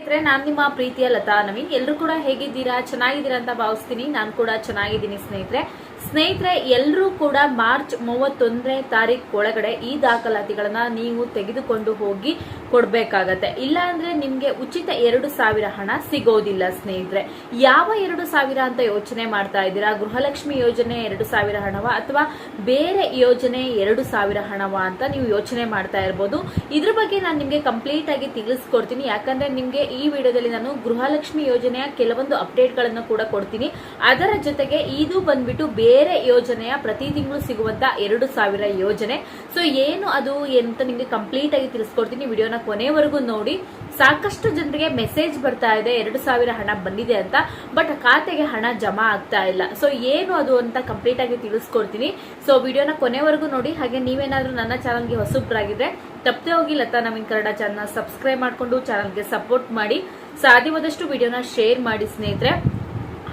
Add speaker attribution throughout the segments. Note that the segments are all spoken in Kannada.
Speaker 1: ಸ್ನೇಹಿತರೆ, ನಾನು ನಿಮ್ಮ ಪ್ರೀತಿಯ ಲತಾ ನವೀನ್. ಎಲ್ಲರೂ ಕೂಡ ಹೇಗಿದ್ದೀರಾ? ಚೆನ್ನಾಗಿದ್ದೀರಾ ಅಂತ ಭಾವಿಸ್ತೀನಿ. ನಾನು ಕೂಡ ಚೆನ್ನಾಗಿದ್ದೀನಿ ಸ್ನೇಹಿತರೆ. ಸ್ನೇಹಿತರೆ ಎಲ್ಲರೂ ಕೂಡ ಮಾರ್ಚ್ ಮೂವತ್ತೊಂದನೇ ತಾರೀಕು ಒಳಗಡೆ ಈ ದಾಖಲಾತಿಗಳನ್ನ ನೀವು ತೆಗೆದುಕೊಂಡು ಹೋಗಿ ಕೊಡ್ಬೇಕಾಗತ್ತೆ. ಇಲ್ಲಾಂದ್ರೆ ನಿಮಗೆ ಉಚಿತ ಎರಡು ಸಾವಿರ ಹಣ ಸಿಗೋದಿಲ್ಲ ಸ್ನೇಹಿತರೆ. ಯಾವ ಎರಡು ಸಾವಿರ ಅಂತ ಯೋಚನೆ ಮಾಡ್ತಾ ಇದ್ದೀರಾ? ಗೃಹಲಕ್ಷ್ಮಿ ಯೋಜನೆ ಎರಡು ಸಾವಿರ ಹಣವ ಅಥವಾ ಬೇರೆ ಯೋಜನೆ ಎರಡು ಸಾವಿರ ಹಣವ ಅಂತ ನೀವು ಯೋಚನೆ ಮಾಡ್ತಾ ಇರ್ಬೋದು. ಇದ್ರ ಬಗ್ಗೆ ನಾನು ನಿಮ್ಗೆ ಕಂಪ್ಲೀಟ್ ಆಗಿ ತಿಳಿಸ್ಕೊಡ್ತೀನಿ. ಯಾಕಂದ್ರೆ ನಿಮ್ಗೆ ಈ ವಿಡಿಯೋದಲ್ಲಿ ನಾನು ಗೃಹಲಕ್ಷ್ಮಿ ಯೋಜನೆಯ ಕೆಲವೊಂದು ಅಪ್ಡೇಟ್ಗಳನ್ನು ಕೂಡ ಕೊಡ್ತೀನಿ. ಅದರ ಜೊತೆಗೆ ಇದು ಬಂದ್ಬಿಟ್ಟು ಬೇರೆ ಯೋಜನೆಯ ಪ್ರತಿ ತಿಂಗಳು ಸಿಗುವಂತ ಎರಡು ಸಾವಿರ ಯೋಜನೆ. ಸೊ ಏನು ಅದು ಎಂತ ನಿಮಗೆ ಕಂಪ್ಲೀಟ್ ಆಗಿ ತಿಳಿಸ್ಕೊಡ್ತೀನಿ ವಿಡಿಯೋನ ಕೊನೆವರೆಗೂ ನೋಡಿ. ಸಾಕಷ್ಟು ಜನರಿಗೆ ಮೆಸೇಜ್ ಬರ್ತಾ ಇದೆ, ಎರಡು ಸಾವಿರ ಹಣ ಬಂದಿದೆ ಅಂತ ಬಟ್ ಖಾತೆಗೆ ಹಣ ಜಮಾ ಆಗ್ತಾ ಇಲ್ಲ. ಸೊ ಏನು ಅದು ಅಂತ ಕಂಪ್ಲೀಟ್ ಆಗಿ ತಿಳಿಸ್ಕೊಡ್ತೀನಿ. ಸೊ ವಿಡಿಯೋನ ಕೊನೆವರೆಗೂ ನೋಡಿ. ಹಾಗೆ ನೀವೇನಾದ್ರೂ ನನ್ನ ಚಾನಲ್ಗೆ ಹೊಸಬ್ರಾಗಿದ್ರೆ, ತಪ್ಪದೆ ಹೋಗಿ ಲತಾ ನವೀನ್ ಕನ್ನಡ ಚಾನಲ್ ಸಬ್ಸ್ಕ್ರೈಬ್ ಮಾಡಿಕೊಂಡು ಚಾನಲ್ಗೆ ಸಪೋರ್ಟ್ ಮಾಡಿ. ಸಾಧ್ಯವಾದಷ್ಟು ವಿಡಿಯೋನ ಶೇರ್ ಮಾಡಿ ಸ್ನೇಹಿತರೆ.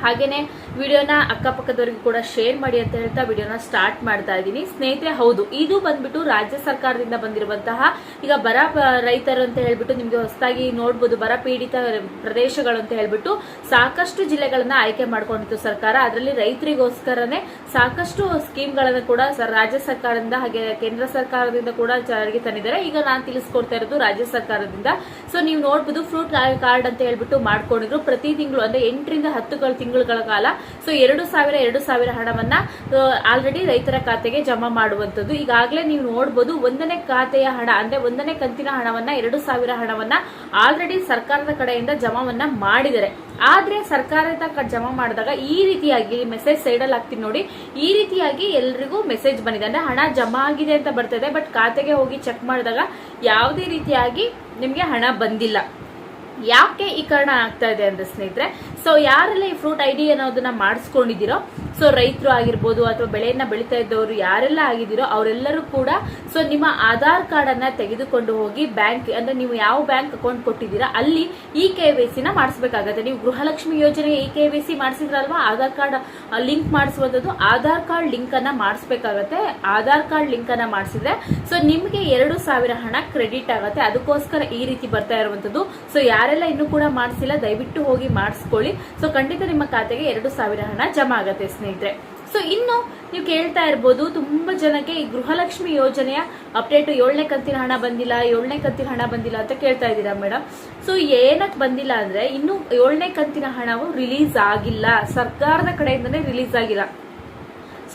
Speaker 1: ಹಾಗೇನೆ ವಿಡಿಯೋನ ಅಕ್ಕಪಕ್ಕದವರಿಗೂ ಕೂಡ ಶೇರ್ ಮಾಡಿ ಅಂತ ಹೇಳ್ತಾ ವಿಡಿಯೋನ ಸ್ಟಾರ್ಟ್ ಮಾಡ್ತಾ ಇದ್ದೀನಿ. ಸ್ನೇಹಿತರೆ, ಹೌದು, ಇದು ಬಂದ್ಬಿಟ್ಟು ರಾಜ್ಯ ಸರ್ಕಾರದಿಂದ ಬಂದಿರುವಂತಹ ಈಗ ಬರ ರೈತರು ಅಂತ ಹೇಳ್ಬಿಟ್ಟು ನಿಮ್ಗೆ ಹೊಸದಾಗಿ ನೋಡ್ಬೋದು, ಬರ ಪೀಡಿತ ಪ್ರದೇಶಗಳು ಅಂತ ಹೇಳ್ಬಿಟ್ಟು ಸಾಕಷ್ಟು ಜಿಲ್ಲೆಗಳನ್ನ ಆಯ್ಕೆ ಮಾಡ್ಕೊಂಡಿತ್ತು ಸರ್ಕಾರ. ಅದರಲ್ಲಿ ರೈತರಿಗೋಸ್ಕರನೇ ಸಾಕಷ್ಟು ಸ್ಕೀಮ್ಗಳನ್ನ ಕೂಡ ರಾಜ್ಯ ಸರ್ಕಾರದಿಂದ ಹಾಗೆ ಕೇಂದ್ರ ಸರ್ಕಾರದಿಂದ ಕೂಡ ಜಾರಿಗೆ ತಂದಿದ್ದಾರೆ. ಈಗ ನಾನು ತಿಳಿಸ್ಕೊಡ್ತಾ ಇರೋದು ರಾಜ್ಯ ಸರ್ಕಾರದಿಂದ. ಸೊ ನೀವು ನೋಡ್ಬೋದು ಫ್ರೂಟ್ ಕಾರ್ಡ್ ಅಂತ ಹೇಳ್ಬಿಟ್ಟು ಮಾಡ್ಕೊಂಡಿದ್ರು. ಪ್ರತಿ ತಿಂಗಳು, ಅಂದ್ರೆ ಎಂಟರಿಂದ ಹತ್ತು ತಿಂಗಳುಗಳ ಕಾಲ ಸೊ ಎರಡು ಸಾವಿರ ಎರಡು ಸಾವಿರ ಹಣವನ್ನ ಆಲ್ರೆಡಿ ರೈತರ ಖಾತೆಗೆ ಜಮಾ ಮಾಡುವಂತದ್ದು ಈಗಾಗಲೇ ನೀವು ನೋಡಬಹುದು ಒಂದನೇ ಖಾತೆಯ ಹಣ, ಅಂದ್ರೆ ಒಂದನೇ ಕಂತಿನ ಹಣವನ್ನ, ಎರಡು ಸಾವಿರ ಹಣವನ್ನ ಆಲ್ರೆಡಿ ಸರ್ಕಾರದ ಕಡೆಯಿಂದ ಜಮಾವನ್ನ ಮಾಡಿದ್ದಾರೆ. ಆದ್ರೆ ಸರ್ಕಾರದ ಜಮಾ ಮಾಡಿದಾಗ ಈ ರೀತಿಯಾಗಿ ಮೆಸೇಜ್ ಸೈಡಲ್ಲಿ ಹಾಕ್ತೀನಿ ನೋಡಿ. ಈ ರೀತಿಯಾಗಿ ಎಲ್ರಿಗೂ ಮೆಸೇಜ್ ಬಂದಿದೆ. ಅಂದ್ರೆ ಹಣ ಜಮಾ ಆಗಿದೆ ಅಂತ ಬರ್ತದೆ ಬಟ್ ಖಾತೆಗೆ ಹೋಗಿ ಚೆಕ್ ಮಾಡಿದಾಗ ಯಾವುದೇ ರೀತಿಯಾಗಿ ನಿಮ್ಗೆ ಹಣ ಬಂದಿಲ್ಲ. ಯಾಕೆ ಈ ಕಾರಣ ಆಗ್ತಾ ಇದೆ ಅಂದ್ರೆ ಸ್ನೇಹಿತರೆ? ಸೊ ಯಾರೆಲ್ಲ ಈ ಫ್ರೂಟ್ ಐ ಡಿ ಅನ್ನೋದನ್ನ ಮಾಡಿಸ್ಕೊಂಡಿದ್ದೀರೋ ಸೊ ರೈತರು ಆಗಿರ್ಬೋದು ಅಥವಾ ಬೆಳೆಯನ್ನ ಬೆಳೀತಾ ಇದ್ದವರು ಯಾರೆಲ್ಲ ಆಗಿದ್ದೀರೋ ಅವರೆಲ್ಲರೂ ಕೂಡ ಸೊ ನಿಮ್ಮ ಆಧಾರ್ ಕಾರ್ಡ್ ಅನ್ನ ತೆಗೆದುಕೊಂಡು ಹೋಗಿ ಬ್ಯಾಂಕ್ ಅಂದ್ರೆ ನೀವು ಯಾವ ಬ್ಯಾಂಕ್ ಅಕೌಂಟ್ ಕೊಟ್ಟಿದ್ದೀರಾ ಅಲ್ಲಿ ಇ ಕೆ ವೈ ಸಿ ನ ಮಾಡಿಸ್ಬೇಕಾಗತ್ತೆ. ನೀವು ಗೃಹಲಕ್ಷ್ಮಿ ಯೋಜನೆ ಇ ಕೆ ವೈ ಸಿ ಮಾಡಿಸಿದ್ರಲ್ವಾ? ಆಧಾರ್ ಕಾರ್ಡ್ ಲಿಂಕ್ ಮಾಡಿಸುವಂಥದ್ದು ಆಧಾರ್ ಕಾರ್ಡ್ ಲಿಂಕ್ ಅನ್ನ ಮಾಡಿಸ್ಬೇಕಾಗತ್ತೆ. ಆಧಾರ್ ಕಾರ್ಡ್ ಲಿಂಕ್ ಅನ್ನ ಮಾಡಿಸಿದ್ರೆ ಸೊ ನಿಮ್ಗೆ ಎರಡು ಸಾವಿರ ಹಣ ಕ್ರೆಡಿಟ್ ಆಗುತ್ತೆ. ಅದಕ್ಕೋಸ್ಕರ ಈ ರೀತಿ ಬರ್ತಾ ಇರುವಂತದ್ದು. ಸೊ ಯಾರೆಲ್ಲ ಇನ್ನೂ ಕೂಡ ಮಾಡಿಸಿಲ್ಲ, ದಯವಿಟ್ಟು ಹೋಗಿ ಮಾಡಿಸ್ಕೊಳ್ಳಿ. ಸೊ ಖಂಡಿತ ನಿಮ್ಮ ಖಾತೆಗೆ ಎರಡು ಸಾವಿರ ಹಣ ಜಮಾ ಆಗತ್ತೆ, ಸ್ನೇಹಿತರೆ. ಸೊ ಇನ್ನು ನೀವು ಕೇಳ್ತಾ ಇರ್ಬೋದು, ತುಂಬಾ ಜನಕ್ಕೆ ಈ ಗೃಹಲಕ್ಷ್ಮಿ ಯೋಜನೆಯ ಅಪ್ಡೇಟ್ ಏಳನೇ ಕಂತಿನ ಹಣ ಬಂದಿಲ್ಲ, ಏಳನೇ ಕಂತಿನ ಹಣ ಬಂದಿಲ್ಲ ಅಂತ ಕೇಳ್ತಾ ಇದ್ದೀರಾ ಮೇಡಮ್ ಸೊ ಏನಕ್ಕೆ ಬಂದಿಲ್ಲ ಅಂದ್ರೆ, ಇನ್ನು ಏಳನೇ ಕಂತಿನ ಹಣವು ರಿಲೀಸ್ ಆಗಿಲ್ಲ. ಸರ್ಕಾರದ ಕಡೆಯಿಂದನೇ ರಿಲೀಸ್ ಆಗಿಲ್ಲ.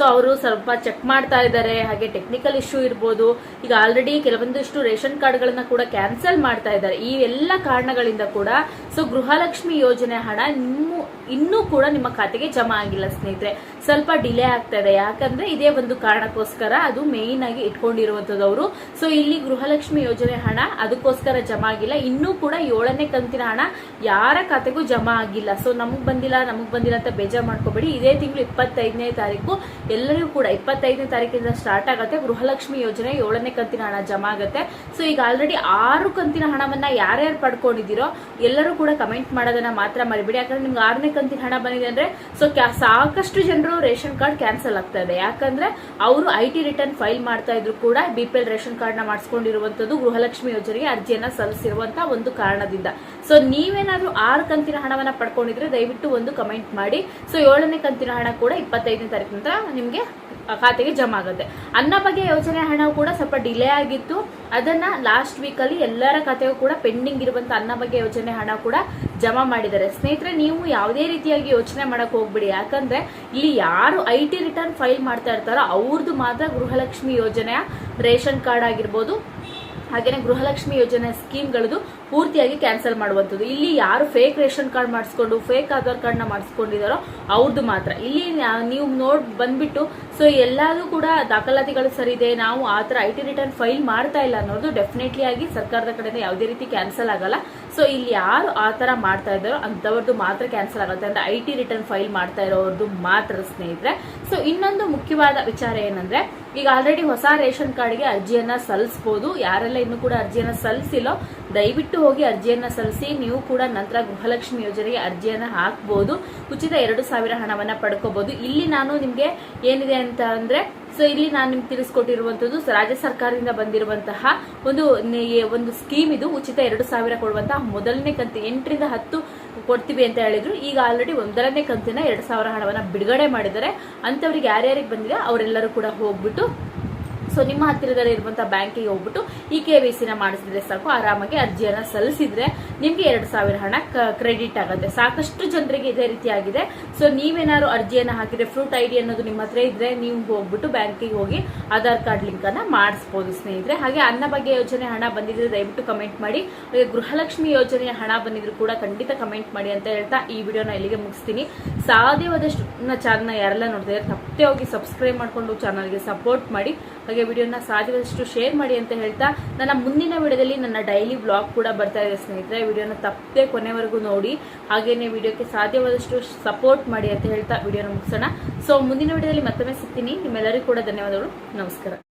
Speaker 1: ಸೊ ಅವರು ಸ್ವಲ್ಪ ಚೆಕ್ ಮಾಡ್ತಾ ಇದ್ದಾರೆ. ಹಾಗೆ ಟೆಕ್ನಿಕಲ್ ಇಶ್ಯೂ ಇರ್ಬೋದು. ಈಗ ಆಲ್ರೆಡಿ ಕೆಲವೊಂದಿಷ್ಟು ರೇಷನ್ ಕಾರ್ಡ್ಗಳನ್ನ ಕೂಡ ಕ್ಯಾನ್ಸಲ್ ಮಾಡ್ತಾ ಇದ್ದಾರೆ. ಈ ಎಲ್ಲ ಕಾರಣಗಳಿಂದ ಕೂಡ ಸೊ, ಗೃಹಲಕ್ಷ್ಮಿ ಯೋಜನೆ ಹಣ ನಿಮ್ಮ ಇನ್ನೂ ಕೂಡ ನಿಮ್ಮ ಖಾತೆಗೆ ಜಮಾ ಆಗಿಲ್ಲ ಸ್ನೇಹಿತರೆ. ಸ್ವಲ್ಪ ಡಿಲೇ ಆಗ್ತಾ ಇದೆ. ಯಾಕಂದ್ರೆ ಇದೇ ಒಂದು ಕಾರಣಕ್ಕೋಸ್ಕರ ಅದು ಮೇಯ್ನ್ ಆಗಿ ಇಟ್ಕೊಂಡಿರುವಂತದ್ದು ಅವರು. ಸೊ ಇಲ್ಲಿ ಗೃಹಲಕ್ಷ್ಮಿ ಯೋಜನೆ ಹಣ ಅದಕ್ಕೋಸ್ಕರ ಜಮಾ ಆಗಿಲ್ಲ. ಇನ್ನೂ ಕೂಡ ಏಳನೇ ಕಂತಿನ ಹಣ ಯಾರ ಖಾತೆಗೂ ಜಮಾ ಆಗಿಲ್ಲ. ಸೊ ನಮಗ್ ಬಂದಿಲ್ಲ ನಮಗ್ ಬಂದಿಲ್ಲ ಅಂತ ಬೇಜಾರ್ ಮಾಡ್ಕೋಬೇಡಿ. ಇದೇ ತಿಂಗಳು ಇಪ್ಪತ್ತೈದನೇ ತಾರೀಕು ಎಲ್ಲರಿಗೂ ಕೂಡ ಇಪ್ಪತ್ತೈದನೇ ತಾರೀಕಿಂದ ಸ್ಟಾರ್ಟ್ ಆಗುತ್ತೆ. ಗೃಹಲಕ್ಷ್ಮಿ ಯೋಜನೆ ಏಳನೇ ಕಂತಿನ ಹಣ ಜಮಾ ಆಗುತ್ತೆ. ಸೊ ಈಗ ಆಲ್ರೆಡಿ ಆರು ಕಂತಿನ ಹಣವನ್ನ ಯಾರ್ಯಾರು ಪಡ್ಕೊಂಡಿದ್ದೀರೋ ಎಲ್ಲರೂ ಕೂಡ ಕಮೆಂಟ್ ಮಾಡೋದನ್ನ ಮಾತ್ರ ಮರಿಬೇಡಿ. ಯಾಕಂದ್ರೆ ನಿಮ್ಗೆ ಆರನೇ ಕಂತಿನ ಹಣ ಬಂದಿದೆ ಅಂದ್ರೆ ಸೊ ಸಾಕಷ್ಟು ಜನರು ರೇಷನ್ ಕಾರ್ಡ್ ಕ್ಯಾನ್ಸಲ್ ಆಗ್ತಾ ಇದೆ. ಯಾಕಂದ್ರೆ ಅವರು ಐ ಟಿ ರಿಟರ್ನ್ ಫೈಲ್ ಮಾಡ್ತಾ ಇದ್ರು ಕೂಡ ಬಿ ಎಲ್ ರೇಷನ್ ಕಾರ್ಡ್ನ ಮಾಡಿಸ್ಕೊಂಡಿರುವಂತದ್ದು ಗೃಹಲಕ್ಷ್ಮಿ ಯೋಜನೆಗೆ ಅರ್ಜಿಯನ್ನ ಸಲ್ಲಿಸಿರುವಂತ ಒಂದು ಕಾರಣದಿಂದ. ಸೊ ನೀವೇನಾದ್ರೂ ಆರು ಕಂತಿನ ಹಣವನ್ನ ಪಡ್ಕೊಂಡಿದ್ರೆ ದಯವಿಟ್ಟು ಒಂದು ಕಮೆಂಟ್ ಮಾಡಿ. ಸೊ ಏಳನೇ ಕಂತಿನ ಹಣ ಕೂಡ ಇಪ್ಪತ್ತೈದನೇ ತಾರೀಕು ನಂತರ ನಿಮ್ಗೆ ಖಾತೆಗೆ ಜಮಾ ಆಗುತ್ತೆ. ಅನ್ನ ಬಗ್ಗೆ ಯೋಜನೆ ಹಣ ಕೂಡ ಸ್ವಲ್ಪ ಡಿಲೇ ಆಗಿತ್ತು. ಅದನ್ನ ಲಾಸ್ಟ್ ವೀಕ್ ಅಲ್ಲಿ ಎಲ್ಲರ ಖಾತೆಗೂ ಕೂಡ ಪೆಂಡಿಂಗ್ ಇರುವಂತ ಅನ್ನ ಬಗ್ಗೆ ಯೋಜನೆ ಹಣ ಕೂಡ ಜಮಾ ಮಾಡಿದ್ದಾರೆ. ಸ್ನೇಹಿತರೆ, ನೀವು ಯಾವುದೇ ರೀತಿಯಾಗಿ ಯೋಚನೆ ಮಾಡಕ್ ಹೋಗ್ಬಿಡಿ. ಯಾಕಂದ್ರೆ ಇಲ್ಲಿ ಯಾರು ಐ ಟಿ ರಿಟರ್ನ್ ಫೈಲ್ ಮಾಡ್ತಾ ಇರ್ತಾರೋ ಅವ್ರದ್ದು ಮಾತ್ರ ಗೃಹಲಕ್ಷ್ಮಿ ಯೋಜನೆಯ ರೇಷನ್ ಕಾರ್ಡ್ ಆಗಿರ್ಬೋದು ಹಾಗೇನೆ ಗೃಹಲಕ್ಷ್ಮಿ ಯೋಜನೆ ಸ್ಕೀಮ್ಗಳದು ಪೂರ್ತಿಯಾಗಿ ಕ್ಯಾನ್ಸಲ್ ಮಾಡುವಂಥದ್ದು. ಇಲ್ಲಿ ಯಾರು ಫೇಕ್ ರೇಷನ್ ಕಾರ್ಡ್ ಮಾಡಿಸ್ಕೊಂಡು ಫೇಕ್ ಆಧಾರ್ ಕಾರ್ಡ್ನ ಮಾಡಿಸ್ಕೊಂಡಿದಾರೋ ಅವ್ರದ್ದು ಮಾತ್ರ. ಇಲ್ಲಿ ನೀವು ನೋಡ್, ಬಂದ್ಬಿಟ್ಟು ಸೊ ಎಲ್ಲದೂ ಕೂಡ ದಾಖಲಾತಿಗಳು ಸರಿ ಇದೆ ನಾವು ಆ ಥರ ಐ ಟಿ ರಿಟರ್ನ್ ಫೈಲ್ ಮಾಡ್ತಾ ಇಲ್ಲ ಅನ್ನೋದು ಡೆಫಿನೆಟ್ಲಿ ಆಗಿ ಸರ್ಕಾರದ ಕಡೆಯಿಂದ ಯಾವುದೇ ರೀತಿ ಕ್ಯಾನ್ಸಲ್ ಆಗಲ್ಲ. ಸೊ ಇಲ್ಲಿ ಯಾರು ಆ ಥರ ಮಾಡ್ತಾ ಇದ್ದಾರೋ ಅಂಥವ್ರದ್ದು ಮಾತ್ರ ಕ್ಯಾನ್ಸಲ್ ಆಗುತ್ತೆ. ಅಂದರೆ ಐ ಟಿ ರಿಟರ್ನ್ ಫೈಲ್ ಮಾಡ್ತಾ ಇರೋರ್ದು ಮಾತ್ರ ಸ್ನೇಹಿತರೆ. ಸೊ ಇನ್ನೊಂದು ಮುಖ್ಯವಾದ ವಿಚಾರ ಏನಂದ್ರೆ, ಈಗ ಆಲ್ರೆಡಿ ಹೊಸ ರೇಷನ್ ಕಾರ್ಡ್ಗೆ ಅರ್ಜಿಯನ್ನ ಸಲ್ಲಿಸಬಹುದು ಯಾರೆಲ್ಲ ಇನ್ನು ಕೂಡ ಅರ್ಜಿಯನ್ನ ಸಲ್ಲಿಸಿಲ್ಲೋ, ದಯವಿಟ್ಟು ಹೋಗಿ ಅರ್ಜಿಯನ್ನ ಸಲ್ಲಿಸಿ, ನೀವು ಕೂಡ ನಂತರ ಗೃಹಲಕ್ಷ್ಮಿ ಯೋಜನೆಗೆ ಅರ್ಜಿಯನ್ನ ಹಾಕಬಹುದು ಉಚಿತ ಎರಡು ಸಾವಿರ ಹಣವನ್ನ ಪಡ್ಕೋಬಹುದು ಇಲ್ಲಿ ನಾನು ನಿಮ್ಗೆ ಏನಿದೆ ಅಂತ ಅಂದ್ರೆ ಸೊ ಇಲ್ಲಿ ನಾನು ನಿಮ್ಗೆ ತಿಳಿಸ್ಕೊಟ್ಟಿರುವಂತದ್ದು ರಾಜ್ಯ ಸರ್ಕಾರದಿಂದ ಬಂದಿರುವಂತಹ ಒಂದು ಒಂದು ಸ್ಕೀಮ್ ಇದು. ಉಚಿತ ಎರಡು ಸಾವಿರ ಕೊಡುವಂತಹ ಮೊದಲನೇ ಕಂತು ಎಂಟರಿಂದ ಹತ್ತು ಕೊಡ್ತೀವಿ ಅಂತ ಹೇಳಿದ್ರು. ಈಗ ಆಲ್ರೆಡಿ ಒಂದರನೇ ಕಂತಿನ ಎರಡು ಸಾವಿರ ಹಣವನ್ನ ಬಿಡುಗಡೆ ಮಾಡಿದ್ದಾರೆ. ಅಂತವರಿಗೆ ಯಾರ್ಯಾರಿಗೆ ಬಂದಿದೆ ಅವರೆಲ್ಲರೂ ಕೂಡ ಹೋಗ್ಬಿಟ್ಟು ಸೊ ನಿಮ್ಮ ಹತ್ತಿರದಲ್ಲಿ ಇರುವಂತಹ ಬ್ಯಾಂಕಿಗೆ ಹೋಗ್ಬಿಟ್ಟು ಈ ಕೆ ವಿ ಸಿನ ಮಾಡಿಸಿದ್ರೆ ಸಾಕು. ಆರಾಮಾಗಿ ಅರ್ಜಿಯನ್ನ ಸಲ್ಲಿಸಿದ್ರೆ ನಿಮ್ಗೆ ಎರಡು ಸಾವಿರ ಹಣ ಕ್ರೆಡಿಟ್ ಆಗುತ್ತೆ. ಸಾಕಷ್ಟು ಜನರಿಗೆ ಇದೇ ರೀತಿ ಆಗಿದೆ ಸೊ ನೀವೇನಾದ್ರು ಅರ್ಜಿಯನ್ನ ಹಾಕಿದ್ರೆ ಫ್ರೂಟ್ ಐ ಡಿ ಅನ್ನೋದು ನಿಮ್ಮ ಹತ್ರ ಇದ್ರೆ ನೀವು ಹೋಗ್ಬಿಟ್ಟು ಬ್ಯಾಂಕಿಗೆ ಹೋಗಿ ಆಧಾರ್ ಕಾರ್ಡ್ ಲಿಂಕ್ ಅನ್ನ ಮಾಡಿಸ್ಬೋದು ಸ್ನೇಹಿತರೆ. ಹಾಗೆ ಅನ್ನ ಬಗ್ಗೆ ಯೋಜನೆ ಹಣ ಬಂದಿದ್ರೆ ದಯವಿಟ್ಟು ಕಮೆಂಟ್ ಮಾಡಿ. ಹಾಗೆ ಗೃಹಲಕ್ಷ್ಮಿ ಯೋಜನೆಯ ಹಣ ಬಂದಿದ್ರು ಕೂಡ ಖಂಡಿತ ಕಮೆಂಟ್ ಮಾಡಿ ಅಂತ ಹೇಳ್ತಾ ಈ ವಿಡಿಯೋನ ಇಲ್ಲಿಗೆ ಮುಗಿಸ್ತೀನಿ. ಸಾಧ್ಯವಾದಷ್ಟು ನನ್ನ ಚಾನಲ್ನ ಯಾರೆಲ್ಲ ನೋಡ್ತಾ ತಪ್ಪೇ ಹೋಗಿ ಸಬ್ಸ್ಕ್ರೈಬ್ ಮಾಡ್ಕೊಂಡು ಚಾನಲ್ಗೆ ಸಪೋರ್ಟ್ ಮಾಡಿ. ಹಾಗೆ ವಿಡಿಯೋನ ಸಾಧ್ಯವಾದಷ್ಟು ಶೇರ್ ಮಾಡಿ ಅಂತ ಹೇಳ್ತಾ ನನ್ನ ಮುಂದಿನ ವಿಡಿಯೋದಲ್ಲಿ ನನ್ನ ಡೈಲಿ ಬ್ಲಾಗ್ ಕೂಡ ಬರ್ತಾ ಇದೆ ಸ್ನೇಹಿತರೆ. ವಿಡಿಯೋನ ತಪ್ಪದೆ ಕೊನೆವರೆಗೂ ನೋಡಿ. ಹಾಗೇನೆ ವಿಡಿಯೋಕ್ಕೆ ಸಾಧ್ಯವಾದಷ್ಟು ಸಪೋರ್ಟ್ ಮಾಡಿ ಅಂತ ಹೇಳ್ತಾ ವಿಡಿಯೋನ ಮುಗಿಸೋಣ. ಸೊ ಮುಂದಿನ ವಿಡಿಯೋದಲ್ಲಿ ಮತ್ತೊಮ್ಮೆ ಸಿಗ್ತೀನಿ. ನಿಮ್ಮೆಲ್ಲರಿಗೂ ಕೂಡ ಧನ್ಯವಾದಗಳು. ನಮಸ್ಕಾರ.